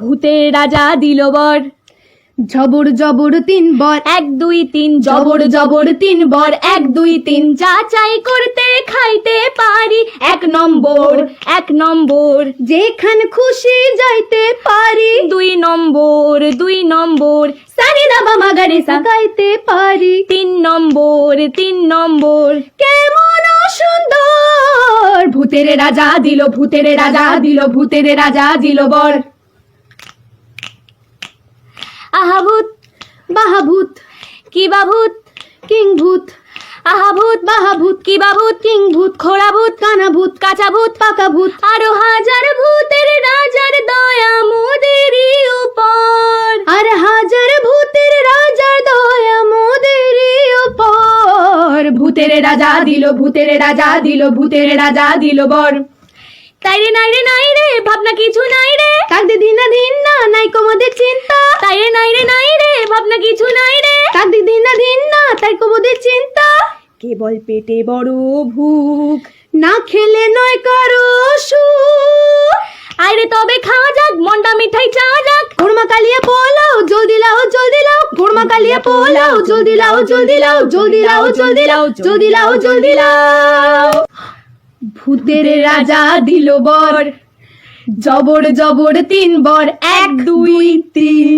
ভূতের রাজা দিল বর। জবর জবর তিন বর। এক দুই তিন জবর জবর তিন বর। এক দুই তিন যাচাই করতে খাইতে পারি। এক নম্বর এক নম্বর। যেখান খুশি যাইতে পারি। দুই নম্বর দুই নম্বর। সানি দাবা মাগারে সাগাইতে পারি। তিন নম্বর তিন নম্বর। কেমন সুন্দর। ভূতের রাজা দিল ভূতের রাজা দিল ভূতের রাজা দিল বর। আহাভূত বাহাভূত, কি বাভূত কিং ভূত আহাভূত, বাহাভূত, কি বাভূত কিং ভূত খোড়া ভূত কানা ভূত কাঁচা ভূত পাকা ভূত আরও হাজার ভূতের, রাজার দয়া মোদেরই উপর। আর হাজার ভূতের, রাজার দয়া মোদের উপর। ভূতের রাজা দিল, ভূতের রাজা দিল, ভূতের রাজা দিল বর। তাই রে, নাই রে নাই রে, ভাবনা কিছু নাই রে। কাঁদে দিন না দিন না নাই কোমদের চিন্তা তাই রে নাই রে নাই রে ভাবনা কিছু নাই রে। কাঁদে দিন না দিন না তাই কোমদের চিন্তা। কেবল পেটে বড় ভুক না খেলে নয় কারও সুখ। আরে তবে খাওয়া যাক মন্ডা মিঠাই চাওয়া যাক। ঘুরমা কালিয়া পোলাও জলদি লাও জলদি লাও। ঘুরমা কালিয়া পোলাও জলদি লাও জলদি লাও জলদি লাও জলদি লাও জলদি লাও জলদি লাও। ভূতের রাজা দিল বর জবর জবর তিন বর এক দুই তিন।